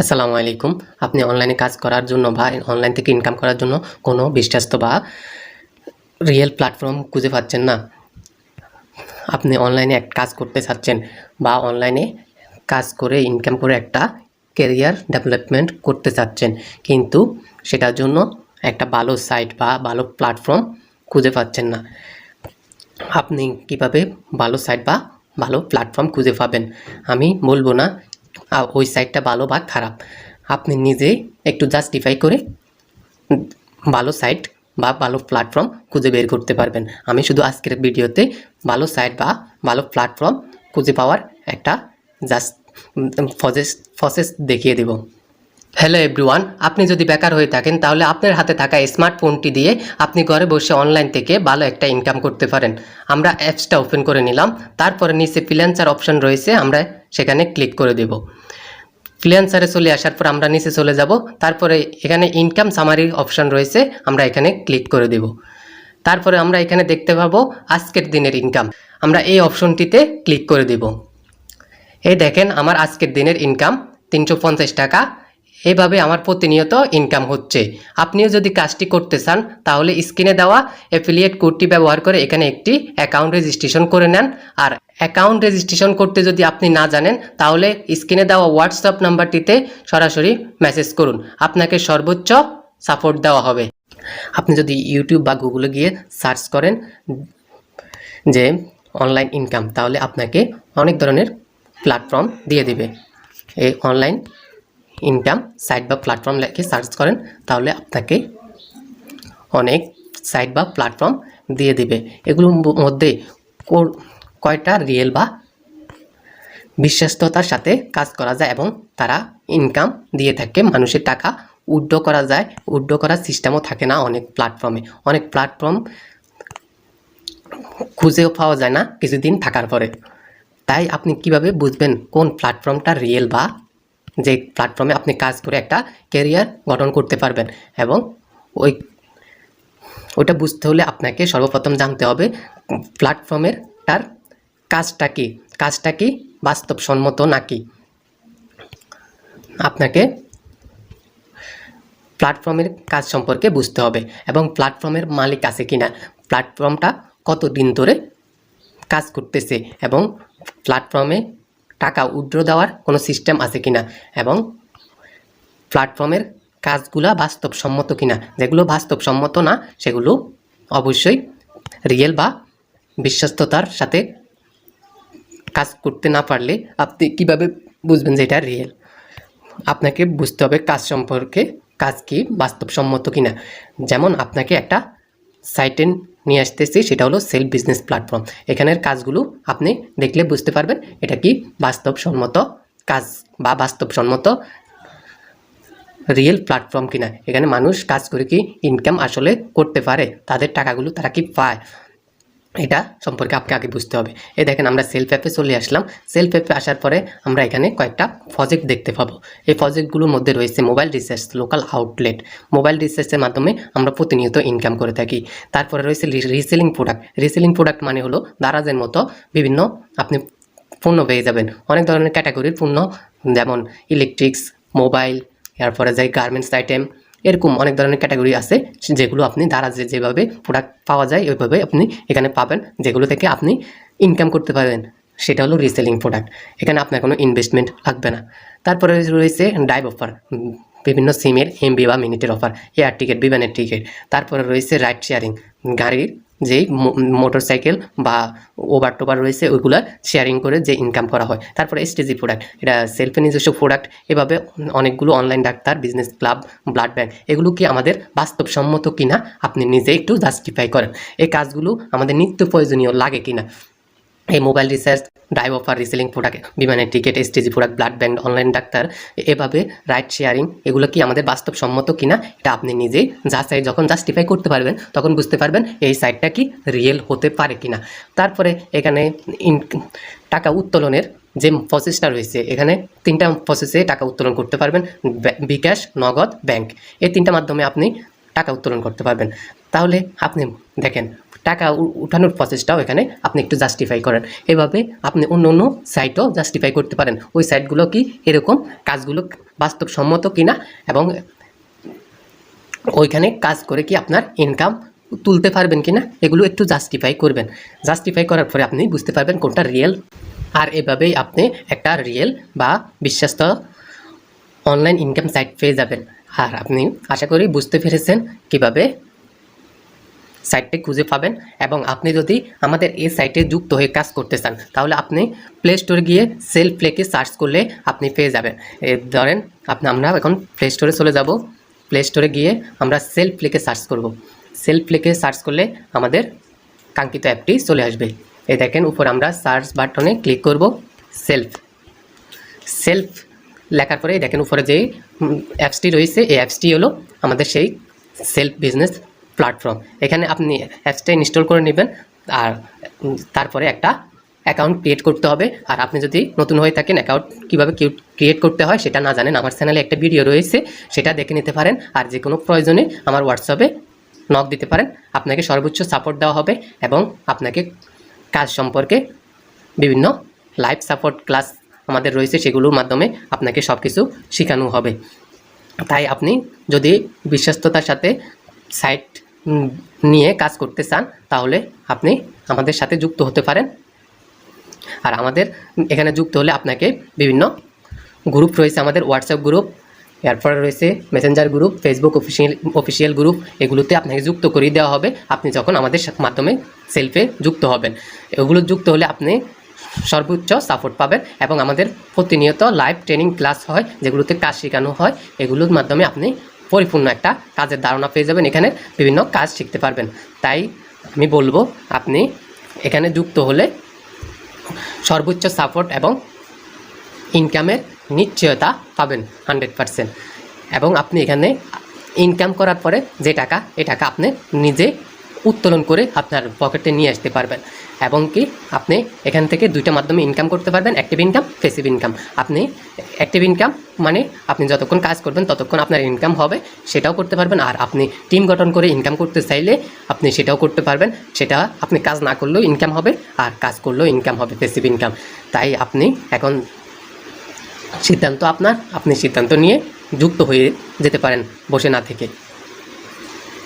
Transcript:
আসসালামু আলাইকুম। আপনি অনলাইনে কাজ করার জন্য বা অনলাইন থেকে ইনকাম করার জন্য কোনো বিশ্বাস্ত বা রিয়েল প্ল্যাটফর্ম খুঁজে পাচ্ছেন না। আপনি অনলাইনে এক কাজ করতে চাচ্ছেন বা অনলাইনে কাজ করে ইনকাম করে একটা কেরিয়ার ডেভেলপমেন্ট করতে চাচ্ছেন, কিন্তু সেটার জন্য একটা ভালো সাইট বা ভালো প্ল্যাটফর্ম খুঁজে পাচ্ছেন না। আপনি কীভাবে ভালো সাইট বা ভালো প্ল্যাটফর্ম খুঁজে পাবেন? আমি বলব না ওই সাইডটা ভালো বা খারাপ। আপনি নিজে একটু জাস্টিফাই করে ভালো সাইট বা ভালো প্ল্যাটফর্ম খুঁজে বের করতে পারবেন। আমি শুধু আজকের ভিডিওতে ভালো সাইট বা ভালো প্ল্যাটফর্ম খুঁজে পাওয়ার একটা জাস্ট ফসেস ফসেস দেখিয়ে দেব। হ্যালো এভরিওয়ান আপনি যদি বেকার হয়ে থাকেন, তাহলে আপনার হাতে থাকা স্মার্টফোনটি দিয়ে আপনি ঘরে বসে অনলাইন থেকে ভালো একটা ইনকাম করতে পারেন। আমরা অ্যাপসটা ওপেন করে নিলাম, তারপরে নিচে ফ্রিল্যান্সার অপশন রয়েছে, আমরা সেখানে ক্লিক করে দেব। ফ্রিল্যান্সারে চলে আসার পর আমরা নিচে চলে যাব, তারপরে এখানে ইনকাম সামারি অপশন রয়েছে, আমরা এখানে ক্লিক করে দেব। তারপরে আমরা এখানে দেখতে পাবো আজকের দিনের ইনকাম আমরা এই অপশনটিতে ক্লিক করে দেব। এই দেখেন, আমার আজকের দিনের ইনকাম তিনশো পঞ্চাশ টাকা এভাবে আমার প্রতিনিয়ত ইনকাম হচ্ছে। আপনিও যদি কাজটি করতে চান, তাহলে স্ক্রিনে দেওয়া অ্যাফিলিয়েট কোডটি ব্যবহার করে এখানে একটি অ্যাকাউন্ট রেজিস্ট্রেশন করে নেন। আর অ্যাকাউন্ট রেজিস্ট্রেশন করতে যদি আপনি না জানেন, তাহলে স্ক্রিনে দেওয়া হোয়াটসঅ্যাপ নাম্বারটিতে সরাসরি মেসেজ করুন। আপনাকে সর্বোচ্চ সাপোর্ট দেওয়া হবে। আপনি যদি ইউটিউব বা গুগলে গিয়ে সার্চ করেন যে অনলাইন ইনকাম তাহলে আপনাকে অনেক ধরনের প্ল্যাটফর্ম দিয়ে দিবে। এই অনলাইন ইনকাম সাইট বা প্ল্যাটফর্ম লেখে সার্চ করেন, তাহলে আপনাকে অনেক সাইট বা প্ল্যাটফর্ম দিয়ে দিবে। এগুলোর মধ্যে কয়টা রিয়েল বা বিশ্বস্ততার সাথে কাজ করা যায় এবং তারা ইনকাম দিয়ে থাকে, মানুষের টাকা উড্ড করা যায়, উড্ড করার সিস্টেমও থাকে না অনেক প্ল্যাটফর্মে অনেক প্ল্যাটফর্ম খুঁজেও পাওয়া যায় না কিছুদিন থাকার পরে। তাই আপনি কীভাবে বুঝবেন কোন প্ল্যাটফর্মটা রিয়েল বা যে প্ল্যাটফর্মে আপনি কাজ করে একটা ক্যারিয়ার গঠন করতে পারবেন এবং ওই ওটা বুঝতে হলে আপনাকে সর্বপ্রথম জানতে হবে প্ল্যাটফর্মের তার কাজটা কি কাজটা কি বাস্তবসম্মত নাকি? আপনাকে প্ল্যাটফর্মের কাজ সম্পর্কে বুঝতে হবে এবং প্ল্যাটফর্মের মালিক আছে কিনা প্ল্যাটফর্মটা কত দিন ধরে কাজ করতেছে এবং প্ল্যাটফর্মে টাকা উইথড্র দেওয়ার কোনো সিস্টেম আছে কিনা এবং প্ল্যাটফর্মের কাজগুলা বাস্তবসম্মত কিনা? যেগুলো বাস্তবসম্মত না, সেগুলো অবশ্যই রিয়েল বা বিশ্বস্ততার সাথে কাজ করতে না পারলে আপনি কীভাবে বুঝবেন যে এটা রিয়েল? আপনাকে বুঝতে হবে কাজ সম্পর্কে কাজ কি বাস্তবসম্মত কিনা। যেমন আপনাকে একটা সাইটে নিয়ে আসতেছি, সেটা হলো সেলফ বিজনেস প্ল্যাটফর্ম। এখানের কাজগুলো আপনি দেখলে বুঝতে পারবেন এটা কি বাস্তবসম্মত কাজ বা বাস্তবসম্মত রিয়েল প্ল্যাটফর্ম কিনা। এখানে মানুষ কাজ করে কি ইনকাম আসলে করতে পারে, তাদের টাকাগুলো তারা কি পায়। এটা সম্পর্কে আপনাকে আগে বুঝতে হবে। এই দেখেন আমরা সেলফ অ্যাপে চলে আসলাম। সেলফ অ্যাপে আসার পরে আমরা এখানে কয়েকটা প্রজেক্ট দেখতে পাবো। এই প্রজেক্টগুলোর মধ্যে রয়েছে mobile research local outlet mobile রিসার্চের মাধ্যমে আমরা প্রতিনিয়ত ইনকাম করে থাকি। তারপরে রয়েছে রিসেলিং প্রোডাক্ট রিসেলিং প্রোডাক্ট মানে হলো দারাজের মতো বিভিন্ন আপনি পণ্য পেয়ে যাবেন। অনেক ধরনের ক্যাটাগরির পণ্য যেমন ইলেকট্রিক্স মোবাইল এরপরে যাই গার্মেন্টস আইটেম এরকম অনেক ধরনের ক্যাটাগরি আছে, যেগুলো আপনি দারাজে যেভাবে প্রোডাক্ট পাওয়া যায়, ওইভাবে আপনি এখানে পাবেন, যেগুলো থেকে আপনি ইনকাম করতে পারবেন। সেটা হলো রিসেলিং প্রোডাক্ট এখানে আপনার কোনো ইনভেস্টমেন্ট লাগবে না। তারপরে রয়েছে ডাইভ অফার বিভিন্ন সিমের এমবি বা মিনিটের অফার এয়ার টিকিট বিমানের টিকিট তারপরে রয়েছে রাইড শেয়ারিং গাড়ির যেই মোটর সাইকেল বা ওভার টোভার রয়েছে, ওইগুলো শেয়ারিং করে যে ইনকাম করা হয়। তারপরে এসটিজি প্রোডাক্ট এটা সেলফে নিজস্ব প্রোডাক্ট এভাবে অনেকগুলো online doctor business club blood bank এগুলো কি আমাদের বাস্তবসম্মত কিনা আপনি নিজে একটু জাস্টিফাই করেন। এই কাজগুলো আমাদের নিত্য প্রয়োজনীয় লাগে কিনা। এই mobile research drive offer reselling product, বিমানের ticket, STG product, blood bank, online doctor, এভাবে রাইড শেয়ারিং, এগুলো কি আমাদের বাস্তবসম্মত কিনা, এটা আপনি নিজেই যাচাই, যখন জাস্টিফাই করতে পারবেন, তখন বুঝতে পারবেন এই সাইটটা কি রিয়েল হতে পারে কিনা। তারপরে এখানে টাকা উত্তোলনের যে প্রসেসটা রয়েছে, এখানে তিনটা প্রসেসে টাকা উত্তোলন করতে পারবেন বিকাশ, নগদ, ব্যাংক। এই তিনটা মাধ্যমে আপনি টাকা উত্তোলন করতে পারবেন। তাহলে আপনি দেখেন টাকা উঠানোর প্রসেসটাও এখানে আপনি একটু জাস্টিফাই করেন। এভাবে আপনি অন্য অন্য সাইটও জাস্টিফাই করতে পারেন। ওই সাইটগুলো কি এরকম কাজগুলো বাস্তবসম্মত কিনা এবং ওইখানে কাজ করে কি আপনার ইনকাম তুলতে পারবেন কি না এগুলো একটু জাস্টিফাই করবেন। জাস্টিফাই করার পরে আপনি বুঝতে পারবেন কোনটা রিয়েল আর এভাবেই আপনি একটা রিয়েল বা বিশ্বাস্ত অনলাইন ইনকাম সাইট পেয়ে যাবেন। আর আপনি আশা করি বুঝতে পেরেছেন কীভাবে সাইটটি খুঁজে পাবেন এবং আপনি যদি আমাদের এই সাইটে যুক্ত হয়ে কাজ করতে চান, তাহলে আপনি প্লে স্টোরে গিয়ে সেলফ প্লেকে সার্চ করলে আপনি পেয়ে যাবেন। ধরেন, আপনি, আমরা এখন প্লে স্টোরে চলে যাব। প্লে স্টোরে গিয়ে আমরা সেলফ প্লেকে সার্চ করব। সেলফ প্লেকে সার্চ করলে আমাদের কাঙ্ক্ষিত অ্যাপটি চলে আসবে। এই দেখেন, উপর আমরা সার্চ বাটনে ক্লিক করব। সেলফ সেলফ লেখার পরে, দেখেন উপরে যে অ্যাপসটি রয়েছে, এই অ্যাপসটি হলো আমাদের সেই সেলফ বিজনেস প্ল্যাটফর্ম এখানে আপনি অ্যাপসটা ইনস্টল করে নেবেন আর তারপরে একটা অ্যাকাউন্ট ক্রিয়েট করতে হবে। আর আপনি যদি নতুন হয়ে থাকেন অ্যাকাউন্ট কীভাবে ক্রিয়েট করতে হয় সেটা না জানেন, আমার চ্যানেলে একটা ভিডিও রয়েছে, সেটা দেখে নিতে পারেন। আর যে কোনো প্রয়োজনে আমার হোয়াটসঅ্যাপে নক দিতে পারেন। আপনাকে সর্বোচ্চ সাপোর্ট দেওয়া হবে এবং আপনাকে কাজ সম্পর্কে বিভিন্ন লাইভ সাপোর্ট ক্লাস আমাদের রয়েছে, সেগুলোর মাধ্যমে আপনাকে সব কিছু শেখানো হবে। তাই আপনি যদি বিশ্বস্ততার সাথে সাইট নিয়ে কাজ করতে চান, তাহলে আপনি আমাদের সাথে যুক্ত হতে পারেন। আর আমাদের এখানে যুক্ত হলে আপনাকে বিভিন্ন গ্রুপ রয়েছে, আমাদের হোয়াটসঅ্যাপ গ্রুপ এরপরে রয়েছে Messenger group Facebook official official group এগুলোতে আপনাকে যুক্ত করিয়ে দেওয়া হবে। আপনি যখন আমাদের মাধ্যমে সেলফে যুক্ত হবেন, এগুলো যুক্ত হলে আপনি সর্বোচ্চ সাপোর্ট পাবেন এবং আমাদের প্রতিনিয়ত লাইভ ট্রেনিং ক্লাস হয়, যেগুলোতে কাজ শেখানো হয়, এগুলোর মাধ্যমে আপনি পরিপূর্ণ একটা কাজের ধারণা পেয়ে যাবেন, এখানে বিভিন্ন কাজ শিখতে পারবেন। তাই আমি বলব, আপনি এখানে যুক্ত হলে সর্বোচ্চ সাপোর্ট এবং ইনকামের নিশ্চয়তা পাবেন হান্ড্রেড পারসেন্ট। এবং আপনি এখানে ইনকাম করার পরে যে টাকা, এ টাকা আপনি নিজে উত্তোলন করে আপনার পকেটে নিয়ে আসতে পারবেন। এবং কি আপনি এখান থেকে দুইটা মাধ্যমে ইনকাম করতে পারবেন অ্যাক্টিভ ইনকাম প্যাসিভ ইনকাম আপনি অ্যাক্টিভ ইনকাম মানে আপনি যতক্ষণ কাজ করবেন ততক্ষণ আপনার ইনকাম হবে, সেটাও করতে পারবেন। আর আপনি টিম গঠন করে ইনকাম করতে চাইলে আপনি সেটাও করতে পারবেন। সেটা আপনি কাজ না করলেও ইনকাম হবে, আর কাজ করলেও ইনকাম হবে প্যাসিভ ইনকাম তাই আপনি এখন সিদ্ধান্ত আপনার, আপনি সিদ্ধান্ত নিয়ে যুক্ত হয়ে যেতে পারেন বসে না থেকে।